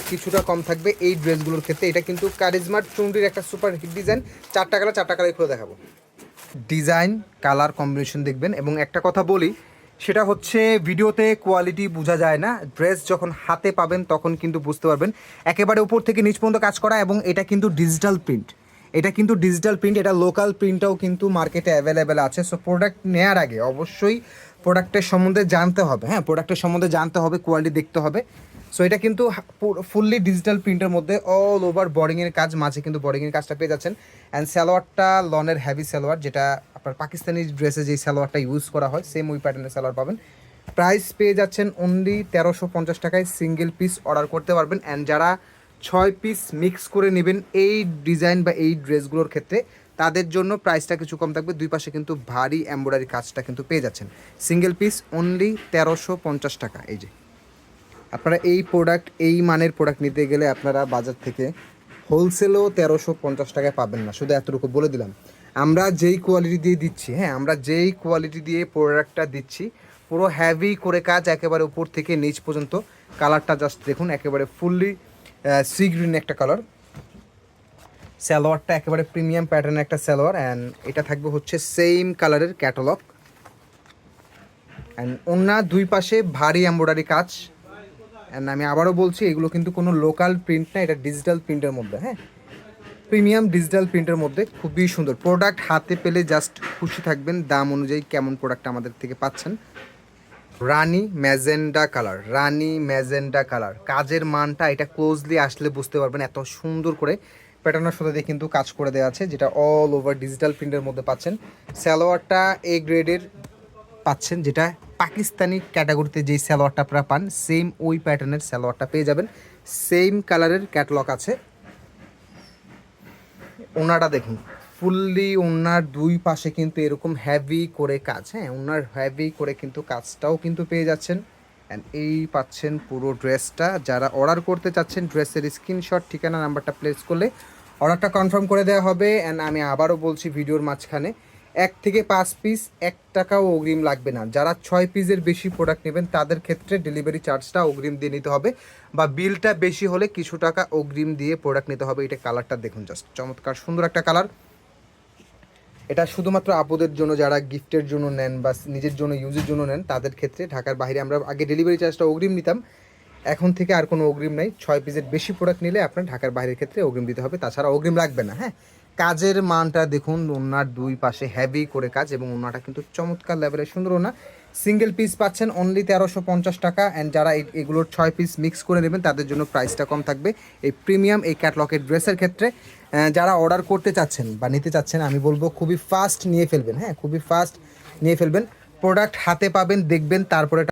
কিছুটা কম থাকবে এই ড্রেসগুলোর ক্ষেত্রে। এটা কিন্তু কারিজমার চুনরির একটা সুপার হিট ডিজাইন। চারটা কালার চারটা কালার খুলে দেখাবো। ডিজাইন, কালার কম্বিনেশন দেখবেন। এবং একটা কথা বলি, সেটা হচ্ছে ভিডিওতে কোয়ালিটি বোঝা যায় না। ড্রেস যখন হাতে পাবেন, তখন কিন্তু বুঝতে পারবেন। একেবারে উপর থেকে নিচ পর্যন্ত কাজ করা এবং এটা কিন্তু ডিজিটাল প্রিন্ট। এটা কিন্তু ডিজিটাল প্রিন্ট, এটা লোকাল প্রিন্টটাও কিন্তু মার্কেটে অ্যাভেলেবেল আছে। সো প্রোডাক্ট নেওয়ার আগে অবশ্যই প্রোডাক্টের সম্বন্ধে জানতে হবে। হ্যাঁ প্রোডাক্টের সম্বন্ধে জানতে হবে কোয়ালিটি দেখতে হবে। সো এটা কিন্তু ফুললি ডিজিটাল প্রিন্টের মধ্যে অল ওভার বডিংয়ের কাজ মাঝে কিন্তু বডিংয়ের কাজটা পেয়ে যাচ্ছেন। অ্যান্ড সালোয়ারটা লনের হ্যাভি সালোয়ার, যেটা আপনার পাকিস্তানি ড্রেসে যেই সালোয়ারটা ইউজ করা হয় সেম ওই প্যাটার্নের সালোয়ার পাবেন। প্রাইস পেয়ে যাচ্ছেন অনলি তেরোশো পঞ্চাশ টাকায় সিঙ্গেল পিস অর্ডার করতে পারবেন। অ্যান্ড যারা ছয় পিস মিক্স করে নেবেন এই ডিজাইন বা এই ড্রেসগুলোর ক্ষেত্রে, তাদের জন্য প্রাইসটা কিছু কম থাকবে। দুই পাশে কিন্তু ভারী এমব্রয়ডারি কাজটা কিন্তু পেয়ে যাচ্ছেন। সিঙ্গেল পিস অনলি তেরোশো পঞ্চাশ টাকা, এই যে। আপনারা এই প্রোডাক্ট এই মানের প্রোডাক্ট নিতে গেলে আপনারা বাজার থেকে হোলসেলও তেরোশো পঞ্চাশ টাকায় পাবেন না। শুধু এতটুকু বলে দিলাম। আমরা যেই কোয়ালিটি দিয়ে দিচ্ছি হ্যাঁ আমরা যেই কোয়ালিটি দিয়ে প্রোডাক্টটা দিচ্ছি, পুরো হ্যাভি করে কাজ একেবারে উপর থেকে নিচ পর্যন্ত। কালারটা জাস্ট দেখুন, একেবারে ফুললি সি গ্রিন একটা কালার সালোয়ারটা একেবারে প্রিমিয়াম প্যাটার্নের একটা সালোয়ার অ্যান্ড এটা থাকবে হচ্ছে সেম কালারের ক্যাটালগ অ্যান্ড অন্য দুই পাশে ভারী এমব্রয়ডারি কাজ। অ্যান্ড আমি আবারও বলছি, এগুলো কিন্তু কোনো লোকাল প্রিন্ট না, এটা ডিজিটাল প্রিন্টের মধ্যে হ্যাঁ? প্রিমিয়াম ডিজিটাল প্রিন্টের মধ্যে খুবই সুন্দর। প্রোডাক্ট হাতে পেলে জাস্ট খুশি থাকবেন, দাম অনুযায়ী কেমন প্রোডাক্ট আমাদের থেকে পাচ্ছেন। রানি ম্যাজেন্ডা কালার, রানি ম্যাজেন্ডা কালার। কাজের মানটা এটা ক্লোজলি আসলে বুঝতে পারবেন, এত সুন্দর করে প্যাটার্নের সাথে দিয়ে কিন্তু কাজ করে দেওয়া আছে, যেটা অল ওভার ডিজিটাল প্রিন্টের মধ্যে পাচ্ছেন। সালোয়ারটা এ গ্রেডের পাচ্ছেন, যেটা পাকিস্তানি ক্যাটাগরিতে যেই সালোয়ারটা আপনারা পান সেম ওই প্যাটার্নের সালোয়ারটা পেয়ে যাবেন। সেম কালারের ক্যাটলগ আছে। ওনাটা দেখুন ফুললি ওনার দুই পাশে কিন্তু এরকম হ্যাভি করে কাজ হ্যাঁ ওনার হ্যাভি করে কিন্তু কাজটাও কিন্তু পেয়ে যাচ্ছেন। অ্যান্ড এই পাচ্ছেন পুরো ড্রেসটা যারা অর্ডার করতে চাচ্ছেন ড্রেসের স্ক্রিনশট ঠিকানা নাম্বারটা প্লেস করলে অর্ডারটা কনফার্ম করে দেওয়া হবে। অ্যান্ড আমি আবারও বলছি, ভিডিওর মাঝখানে এক থেকে পাঁচ পিস এক টাকাও অগ্রিম লাগবে না। যারা ছয় পিসের বেশি প্রোডাক্ট নেবেন, তাদের ক্ষেত্রে ডেলিভারি চার্জটা অগ্রিম দিয়ে নিতে হবে বা বিলটা বেশি হলে কিছু টাকা অগ্রিম দিয়ে প্রোডাক্ট নিতে হবে। এটা কালারটা দেখুন জাস্ট চমৎকার, সুন্দর একটা কালার এটা শুধুমাত্র আপদের জন্য, যারা গিফটের জন্য নেন বা নিজের জন্য ইউজের জন্য নেন, তাদের ক্ষেত্রে ঢাকার বাইরে আমরা আগে ডেলিভারি চার্জটা অগ্রিম নিতাম। এখন থেকে আর কোনো অগ্রিম নাই। ছয় পিসের বেশি প্রোডাক্ট নিলে আপনার ঢাকার বাইরের ক্ষেত্রে অগ্রিম দিতে হবে। তাছাড়া অগ্রিম লাগবে না হ্যাঁ? কাজের মানটা দেখুন, ওনার দুই পাশে হ্যাভি করে কাজ এবং ওনাটা কিন্তু চমৎকার লেভেলের সুন্দর ওনা সিঙ্গেল পিস পাচ্ছেন অনলি তেরোশো পঞ্চাশ টাকা অ্যান্ড যারা এগুলোর ছয় পিস মিক্স করে নেবেন, তাদের জন্য প্রাইসটা কম থাকবে। এই প্রিমিয়াম এই ক্যাটলকের ড্রেসের ক্ষেত্রে যারা অর্ডার করতে চাচ্ছেন বা নিতে চাচ্ছেন, আমি বলব খুবই ফাস্ট নিয়ে ফেলবেন হ্যাঁ? খুবই ফাস্ট নিয়ে ফেলবেন। প্রোডাক্ট হাতে পাবেন, দেখবেন, তারপরে